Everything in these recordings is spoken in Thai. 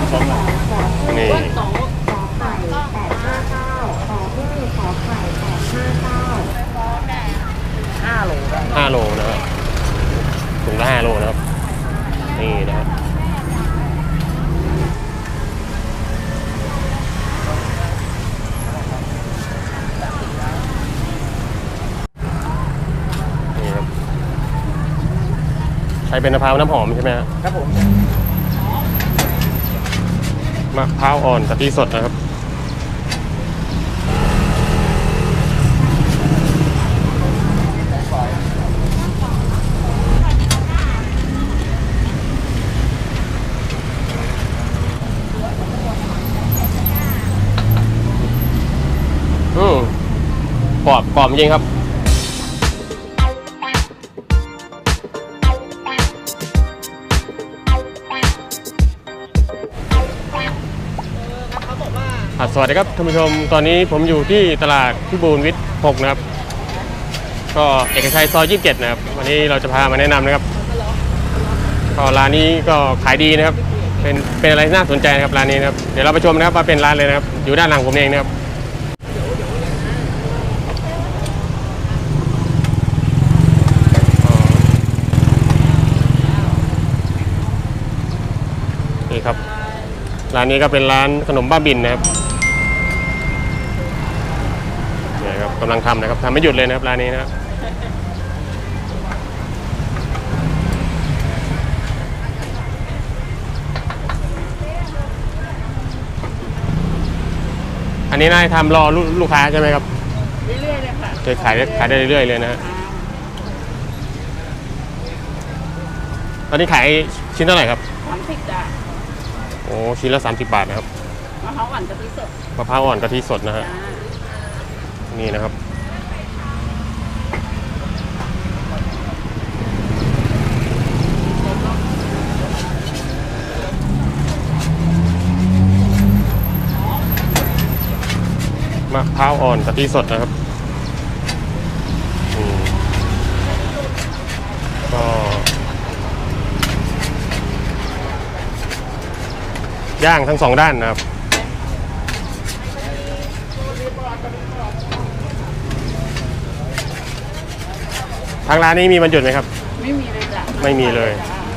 นสองหลังนี่ต้งขอไข่แปดห้าเก้าขอพึ่งขอไข่แปดห้าเก้าห้าโลห้าโลนะครับถุงละห้าโลนะครับ นี่นะครับนี่ครับใช้เป็นมะพร้าวน้ำหอมใช่ไหมครับผม มะพร้าวอ่อนกะทิสดนะครับ อืมกรอบกรอบจริงครับ สวัสดีครับท่านผู้ชมตอนนี้ผมอยู่ที่ตลาดพิบูลวิทย์6นะครับ ก็เอกชัยซอย27 นะครับ วันนี้เราจะพามาแนะนำนะครับก็ร้านนี้ก็ขายดีนะครับ เป็นเป็นอะไรที่น่าสนใจนะครับร้านนี้นะครับเดี๋ยวเราไปชมนะครับว่าเป็นร้านเลยนะครับ อยู่ด้านหลังผมเองนะครับนี่ครับร้านนี้ก็เป็นร้านขนมบ้าบินนะครับ กำลังทำนะครับทำไม่หยุดเลยนะครับร้านนี้นะครับอันนี้น่าจะทำรอลูกลูกค้าใช่ไหมครับเรื่อยๆเลยค่ะเคยขายได้ขายได้เรื่อยๆเลยนะฮะตอนนี้ขายชิ้นเท่าไหร่ครับสามสิบจ้ะโอ้ชิ้นละ30 บาทนะครับมะพร้าวหวานกะทิสดมะพร้าวอ่อนกะทิสดนะฮะ จ้า นี่นะครับ มะพร้าวอ่อนกะทิสดนะครับก็ย่างทั้งสองด้านนะครับ ทางร้านนี้มีวันหยุดไหมครับ ไม่มีเลยจ้ะไม่มีเลย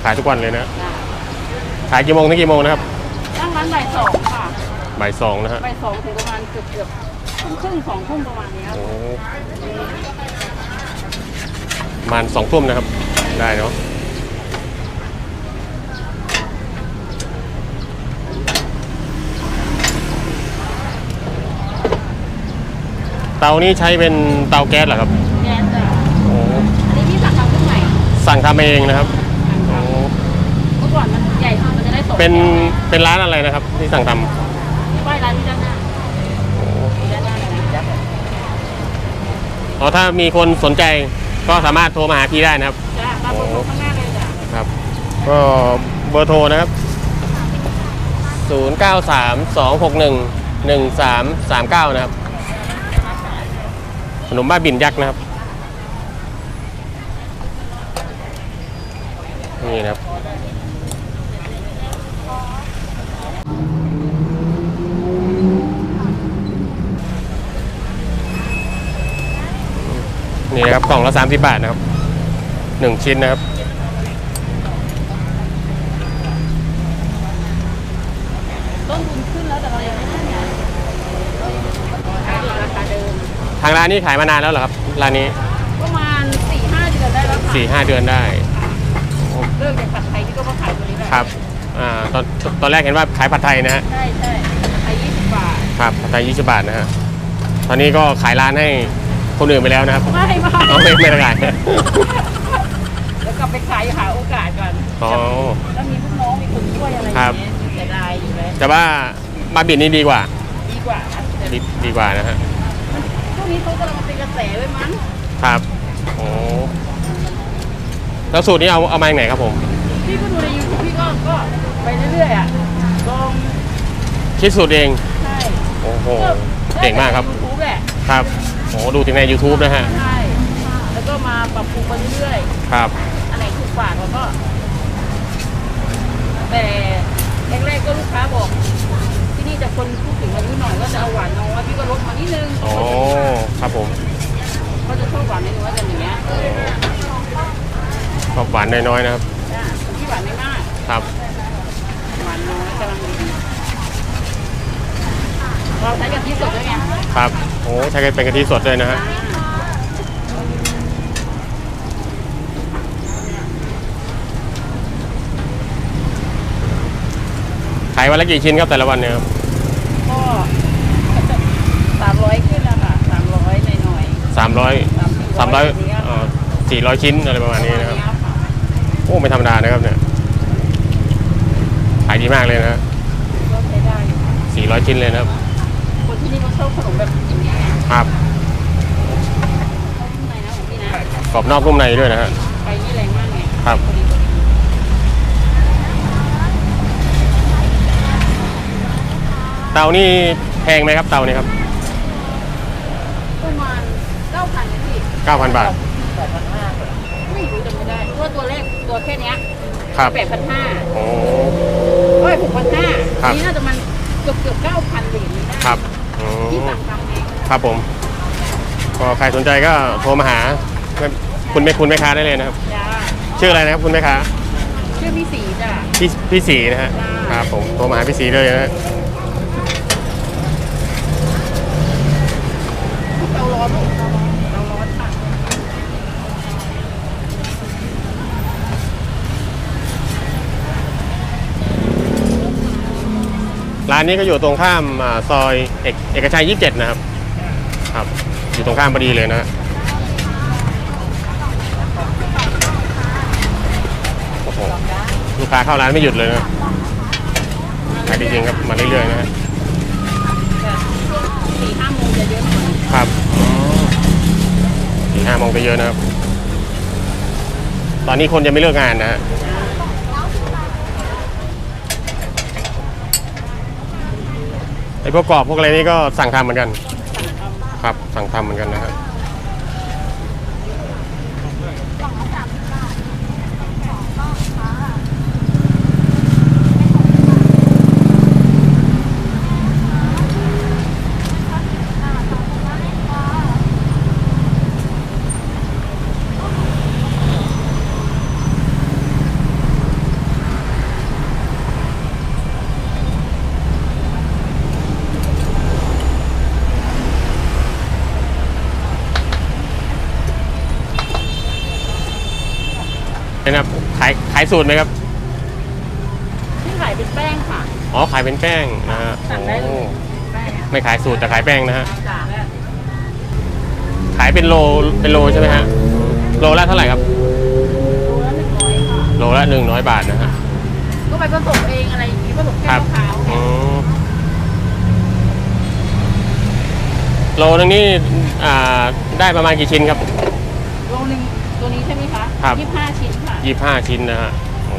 ขายทุกวันเลยนะ จ้ะขายกี่โมงถึงกี่โมงนะครับ ตั้งร้านบ่ายสองค่ะบ่ายสองนะฮะ บ่ายสองถึงประมาณเกือบเกือบๆทุ่มครึ่งสองทุ่มประมาณเนี้ยโอ้ประมาณสองทุ่มนะครับ ได้เนาะ เตานี้ใช้เป็นเตาแก๊สเหรอครับ แกนจ้ะ โอ้ อันนี้พี่สั่งทำขึ้นใหม่ สั่งทำเองนะครับโอ้เมื่อก่อนมันใหญ่สุดมันจะได้สดเป็นเป็นร้านอะไรนะครับ ที่สั่งทำป้ายร้านที่ด้านหน้าที่ด้านหน้าเลยนะอ๋อถ้ามีคนสนใจก็สามารถโทรมาหาพี่ได้นะครับ จ้ะตามบนโต๊ะข้างหน้าเลยจ้ะครับ ก็เบอร์โทรนะครับ 0 9 3 2 6 1 1 3 3 9 นะครับขนมบ้าบินยักษ์นะครับ นี่นะครับนี่นะครับกล่องละ30 บาทนะครับ1ชิ้นนะครับต้นทุนขึ้นแล้วแต่เรายังไม่ขึ้นไงขายอยู่ราคาเดิมทางร้านนี้ขายมานานแล้วเหรอครับร้านนี้ประมาณสี่ห้าเดือนได้แล้วค่ะ4ี่ห้าเดือนได้ เลิกจากผัดไทยที่ก็มาขายตัวนี้แหละครับอ่าตอนตอนแรกเห็นว่าขายผัดไทยนะฮะใช่ใช่ผัดไทยยี่สิบบาทครับผัดไทย20บาทนะฮะตอนนี้ก็ขายร้านให้คนอื่นไปแล้วนะครับไม่ไม่เอาไม่ไม่ได้ขายแล้วกลับไปขายหาโอกาสก่อนอ๋อ แล้วมีลูกน้องมีคนช่วยอะไรอย่างครับเงี้ยเสียดายอยู่เลยแต่ว่ามาบินนี่ดีกว่าดีกว่านะแต่ดีดีกว่านะฮะช่วงนี้เขากำลังเป็นกระแสด้วยมั้งครับโอ้ แล้วสูตรนี้เอาเอามาจากไหนครับผม พี่ก็ดูในยูทูบพี่ก็ก็ไปเรื่อยๆอะลองคิดสูตรเอง ใช่โอ้โห เก่งมากครับ ยูทูบแหละครับ โอ้ดูถึงใน YouTube นะฮะ ใช่แล้วก็มาปรับปรุงไปเรื่อยๆครับอันไหนถูกปากเราก็ แต่แรกๆก็ลูกค้าบอกคนพูดถึงอายุหน่อยก็จะเอาหวานน้อยพี่ก็ลดมานิดนึงอ๋อครับผม เขาจะชอบหวานน้อยๆกันอย่างเงี้ย ชอบหวานน้อยๆนะครับจ้ะพี่หวานไม่มากครับหวานน้อยกำลังดีเราใช้กะทิสดด้วยไงครับโอ้ใช้เป็นกะทิสดเลยนะฮะอ่าขายวันละกี่ชิ้นครับแต่ละวันเนี่ยครับก็สามร้อยขึ้นแล้วค่ะสามร้อยหน่อยสามร้อยๆสามร้อยเนี้ยค่ะสี่ร้อยชิ้นอะไรประมาณนี้นะครับเยค่ะโอ้ไม่ธรรมดานะครับเนี่ยขายดีมากเลยนะก็ใช้ได้อยู่ค่ะสี่ร้อยชิ้นเลยนะครับ คนที่นี่เขาชอบขนมแบบอย่างเงี้ยไงครับชอบข้างในนะของพี่นะกรอบนอกนุ่มในด้วยนะฮะไฟนี่แรงมากไงครับพอดีพอดีเตานี่แพงไหมครับเตานี่ครับ ประมาณเก้าพันนะพี่เก้าพันบาท แปดพันห้าไม่รู้จำไม่ได้เพราะว่าตัวแรก ตัวแค่เนี้ยครับแปดพันห้าโอ้เอ้ยหกพันห้าครับนี่น่าจะมันเกือบเกือบเก้าพันเหรียญนี้ได้ครับอืที่มสั่งทำเองครับผมก็ใครสนใจก็โทรมาหา คุณแม่คุณแม่ค้าได้เลยนะครับจ้าชื่ออะไรนะครับคุณแม่ค้า ชื่อพี่สีจ้ะพี่พี่สีนะฮะจ้าครับผมโทรมาหาพี่สีเลยนะฮะ เตาร้อนลูกเตาร้อนเตาร้อนค่ะ ร้านนี้ก็อยู่ตรงข้ามอซอยเอกเอกชัย 27 นะครับ ครับ อยู่ตรงข้ามพอดีเลยนะโอ้โหลูกค้าเข้าร้านไม่หยุดเลยนะขายดีจริงครับ มาเรื่อยๆนะฮะสี่ห้าโมงจะเยอะหน่อยครับสี่ห้าโมงไปเยอะนะครับ ตอนนี้คนยังไม่เลิกงานนะฮะ ไอ้พวกกรอบพวกอะไรนี่ก็สั่งทำเหมือนกัน ครับ สั่งทำเหมือนกันนะฮะนะครับขายขายสูตรไหมครับ ที่ขายเป็นแป้งค่ะอ๋อขายเป็นแป้งนะฮะสั่งได้เลโอ้ยแป้งอะไม่ขายสูตรแต่ขายแป้งนะฮะ จ้ะขายเป็นโลเป็นโลใช่ไหมฮะ โลละเท่าไหร่ครับ โลละหนึ่งร้อยค่ะโลละหนึ่งร้อยบาทนะฮะก็ไปผสมเองอะไรอย่างนี้ผสมแค่ครับมะพร้าวไงอืมโลนึงนี่อ่าได้ประมาณกี่ชิ้นครับ โลหนึ่ง ตัวนี้ใช่ไหมคะครับ ยี่สิบห้าชิ้นค่ะยี่ห้าชิ้นนะฮะโอ้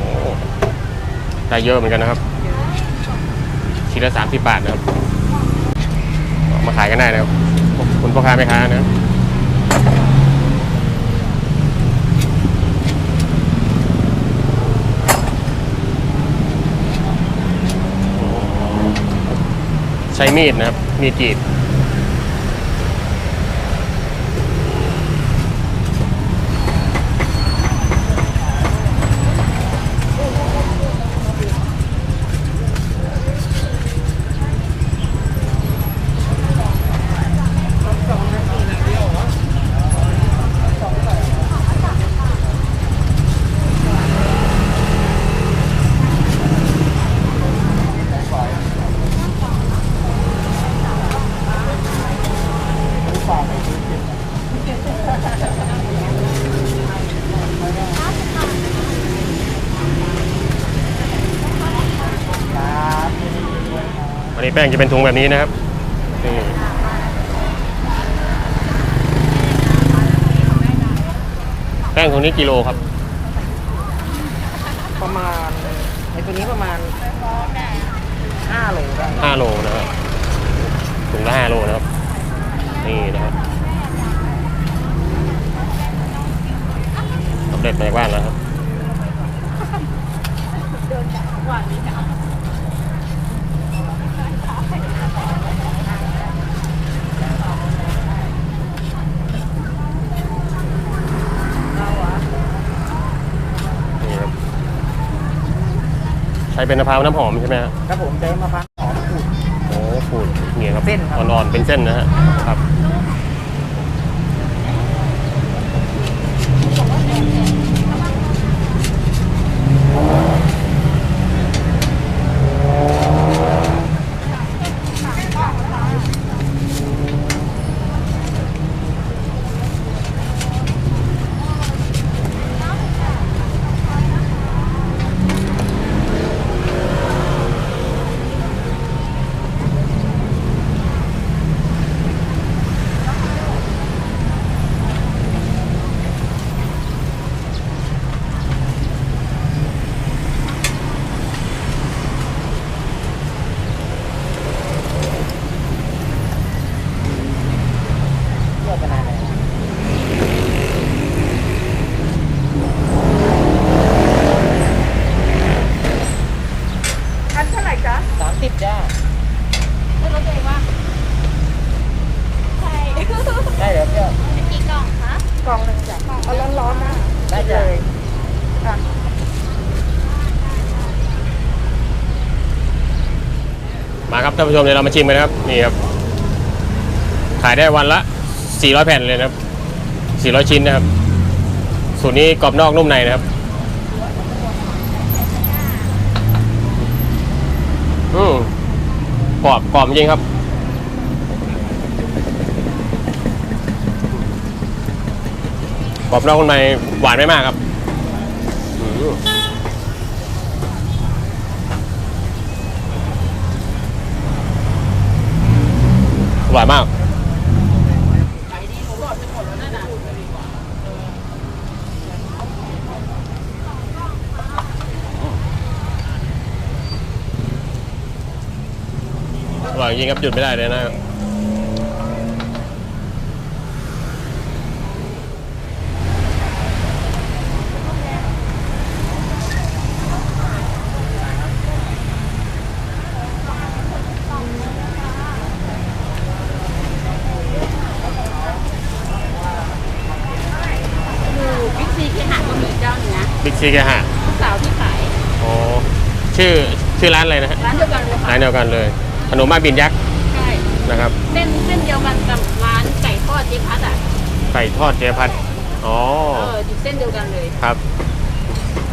ได้เยอะเหมือนกันนะครับ ชิ้นละสามสิบบาทนะครับเอามาขายกันได้นะครับคุณพ่อค้าแม่ค้านะครับใช้มีดนะครับ มีดกรีด แป้งจะเป็นถุงแบบนี้นะครับนี่แป้งถุงนี้กิโลครับ ประมาณในตัวนี้ประมาณห้าโลได้ห้าโลนะครับถุงละห้าโลนะครับ นี่นะครับสำเร็จมาจากบ้านแล้วครับ หวานนี้ค่ะ เป็นมะพร้าวน้ำหอมใช่ไหมฮะครับผมใช้มะพร้าวหอมขูดโอ้ขูดเนี่ยครับเส้นครับ อ่อนๆเป็นเส้นนะฮะครับ เลือกกันนานเลย อันเท่าไหร่จ๊ะ สามสิบจ้า ไม่รู้ตัวเองว่าใช่ ได้เลยเปรี้ยว กี่กล่องคะ กล่องหนึ่งจ้ะเอาร้อนๆนะได้จ้ะค่ะมาครับท่านผู้ชมเดี๋ยวเรามาชิมกันนะครับนี่ครับขายได้วันละ 400 แผ่นเลยนะครับ 400 ชิ้นนะครับ สูตรนี้กรอบนอกนุ่มในนะครับอืมกรอบกรอบจริงครับ กรอบนอกนุ่มในหวานไม่มากครับอืมอร่อยมากอร่อยจริงครับหยุดไม่ได้เลยนะ อยู่บิ๊กซีเคหะก็มีเจ้าหนึ งนะบิ๊กซีแกฮะลูกสาวที่ขายโอ้ชื่อชื่อร้านอะไรนะฮะร้านเดียวกันเลยค่ะร้านเดียวกันเลย ขนมบ้าบินยักษ์ใช่นะครับเส้นเส้นเดียวกันกับร้านไก่ทอดเจ๊พัดอะไก่ทอดเจพัดอ๋อเอออยู่เส้นเดียวกันเลยครับ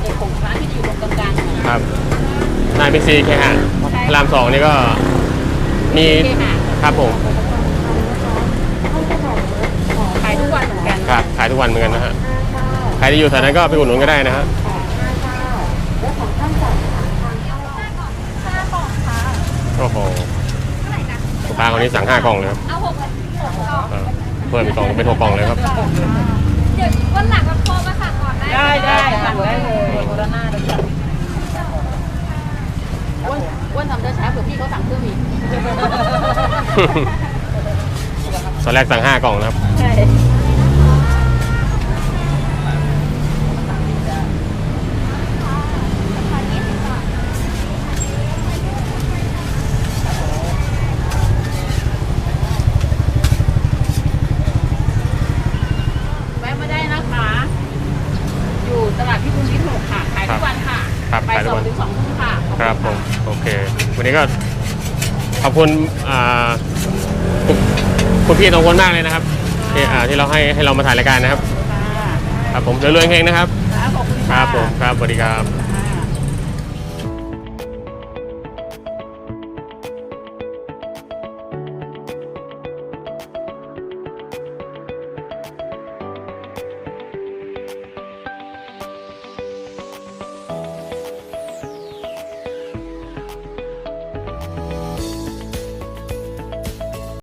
ไอ้ของร้านที่อยู่ตรงกลางๆครับนายบิ๊กซีแค่ฮะพระรามสองนี่ก็มีเคหะครับผมขายทุกวันเหมือนกัน ครับขายทุกวันเหมือนกันนะฮะ ใครที่อยู่แถวนั้นก็ไปอุดหนุนก็ได้นะฮะโอ้โหลูกค้าคนนี้สั่งห้ากล่องเลยครับเอาหกเลยเออเพิ่มอีกกล่องเป็นหกกล่องเลยครับเดี๋ยววันหลังเราโทรมาสั่งก่อนได้ได้ได้สั่งได้เลยโบราณนาได้จ้ะอ้วนอ้วนทำช้าๆเผื่อพี่เขาสั่งเพิ่มอีกตอนแรกสั่งห้ากล่องนะครับใช่ แวะมาได้นะคะ อยู่ตลาดพิบูลวิทย์หกค่ะ ขายทุกวันค่ะ ครับ บ่าย ขายทุ ส ก อ วั ง น ถึงสองทุ่มค่ะ ครับผมโอเค วันนี้ก็ข อบคุณอ่าคุณคุณพี่ตองคนมากเลยนะครับที่อ่าที่เราให้ให้เรามาถ่ายรายการนะครับค่ะครับผมเรื่อยๆเฮงๆนะครับค่ะขอบคุณคค่ะรับผมครับสวัสดีครับ